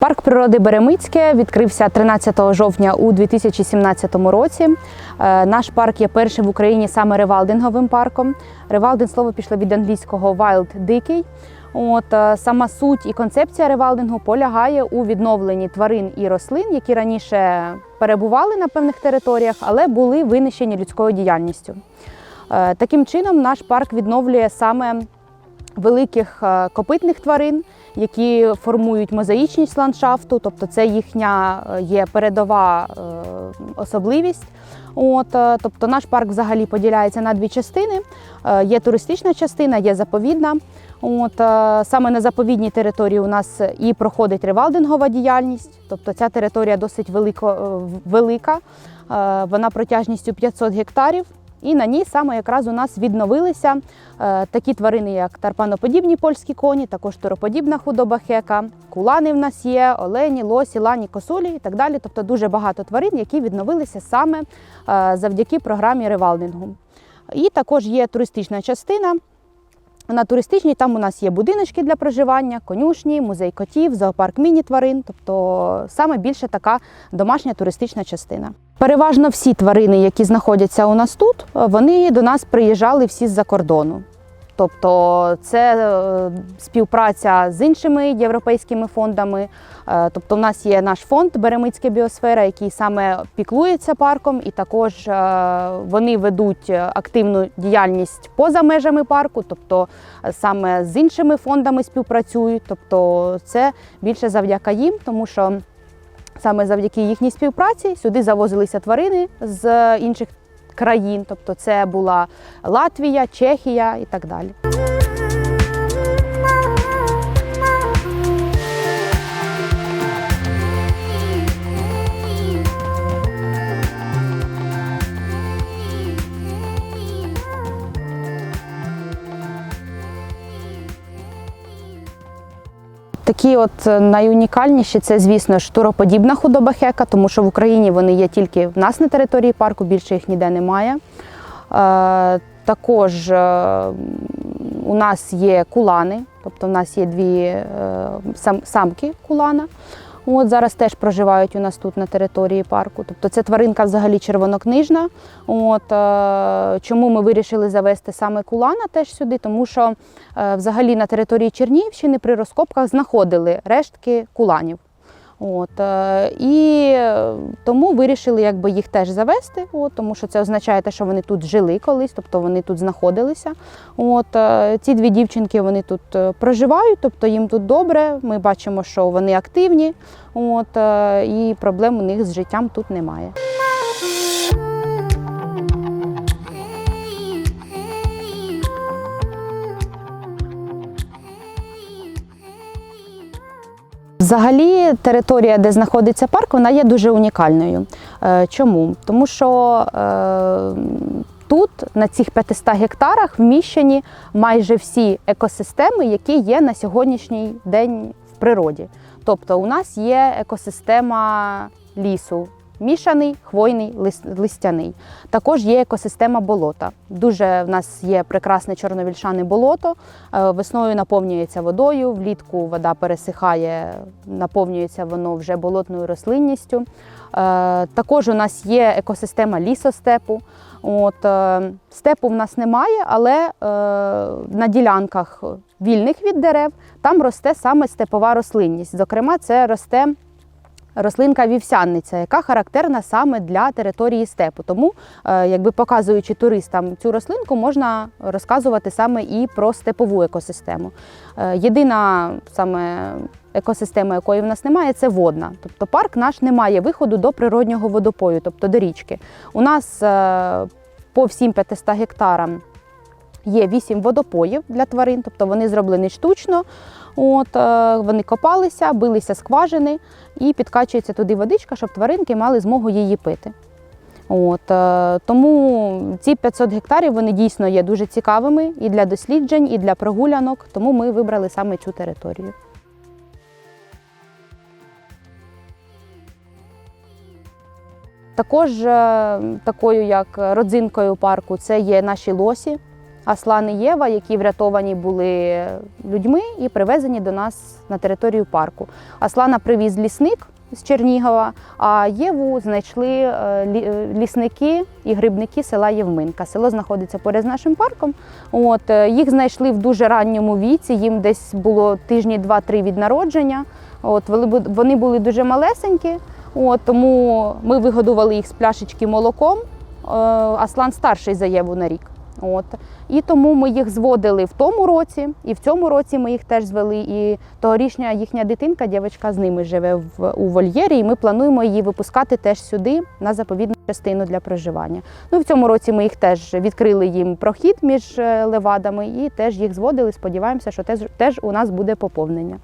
Парк природи Беремицьке відкрився 13 жовтня у 2017 році. Е, Наш парк є першим в Україні саме ревалдинговим парком. Ревалдинг слово пішло від англійського wild дикий. От е, сама суть і концепція ревалдингу полягає у відновленні тварин і рослин, які раніше перебували на певних територіях, але були винищені людською діяльністю. Е, Таким чином, наш парк відновлює саме великих е, копитних тварин, які формують мозаїчність ландшафту, тобто це їхня е, є передова е, особливість. От, тобто наш парк взагалі поділяється на дві частини. Є туристична частина, є заповідна. От, саме на заповідній території у нас і проходить ревалдингова діяльність, тобто ця територія досить велико, велика, вона протяжністю 500 гектарів. І на ній саме якраз у нас відновилися е, такі тварини, як тарпаноподібні польські коні, також туроподібна худоба хека, кулани в нас є, олені, лосі, лані, косулі і так далі. Тобто дуже багато тварин, які відновилися саме е, завдяки програмі ревалдингу. І також є туристична частина. На туристичній там у нас є будиночки для проживання, конюшні, музей котів, зоопарк міні-тварин, тобто саме більше така домашня туристична частина. Переважно всі тварини, які знаходяться у нас тут, вони до нас приїжджали всі з-за кордону. Тобто це е, співпраця з іншими європейськими фондами. Е, Тобто, в нас є наш фонд Беремицька біосфера, який саме піклується парком, і також е, вони ведуть активну діяльність поза межами парку, тобто саме з іншими фондами співпрацюють. Тобто, це більше завдяки їм, тому що саме завдяки їхній співпраці сюди завозилися тварини з інших країн, тобто це була Латвія, Чехія і так далі. Такі от е, найунікальніші це, звісно ж, туроподібна худоба хека, тому що в Україні вони є тільки в нас на території парку, більше їх ніде немає. Е, також е, у нас є кулани, тобто в нас є дві самки кулана. От зараз теж проживають у нас тут на території парку. Тобто це тваринка взагалі червонокнижна. От, е, чому ми вирішили завести саме кулана теж сюди? Тому що е, взагалі на території Чернігівщини при розкопках знаходили рештки куланів. От, е, і тому вирішили якби, їх теж завести, от, тому що це означає, те, що вони тут жили колись, тобто вони тут знаходилися. От, е, ці дві дівчинки вони тут е, проживають, тобто їм тут добре. Ми бачимо, що вони активні, от, і проблем у них з життям тут немає. Взагалі, територія, де знаходиться парк, вона є дуже унікальною. Е, Чому? Тому що е, тут, на цих 500 гектарах, вміщені майже всі екосистеми, які є на сьогоднішній день в природі. Тобто, у нас є екосистема лісу. Мішаний, хвойний, лис- листяний. Також є екосистема болота. Дуже в нас є прекрасне чорновільшане болото. Е, Весною наповнюється водою, влітку вода пересихає, наповнюється воно вже болотною рослинністю. Е, Також у нас є екосистема лісостепу. От, е, степу в нас немає, але на ділянках вільних від дерев там росте саме степова рослинність. Зокрема, це росте рослинка вівсянниця, яка характерна саме для території степу. Тому, е, якби показуючи туристам цю рослинку, можна розказувати саме і про степову екосистему. Е, Єдина саме екосистема, якої в нас немає, це водна. Тобто парк наш не має виходу до природнього водопою, тобто до річки. У нас е, по всім 500 гектарам є 8 водопоїв для тварин, тобто вони зроблені штучно. От, е, вони копалися, билися скважини і підкачується туди водичка, щоб тваринки мали змогу її пити. От, е, тому ці 500 гектарів вони дійсно є дуже цікавими і для досліджень, і для прогулянок, тому ми вибрали саме цю територію. Також е, такою як родзинкою парку це є наші лосі. Аслан і Єва, які врятовані були людьми і привезені до нас на територію парку. Аслана привіз лісник з Чернігова, а Єву знайшли е, е, лісники і грибники села Євминка. Село знаходиться поряд з нашим парком. От, е, їх знайшли в дуже ранньому віці, їм десь було тижні два-три від народження. От, вони були дуже малесенькі, от, тому ми вигодували їх з пляшечки молоком. Аслан старший за Єву на рік. От. І тому ми їх зводили в тому році, і в цьому році ми їх теж звели. І тогорічня їхня дитинка, дівчинка, з ними живе в, у вольєрі, і ми плануємо її випускати теж сюди на заповідну частину для проживання. Ну, в цьому році ми їх теж відкрили їм прохід між е, левадами і теж їх зводили. Сподіваємося, що теж, теж у нас буде поповнення.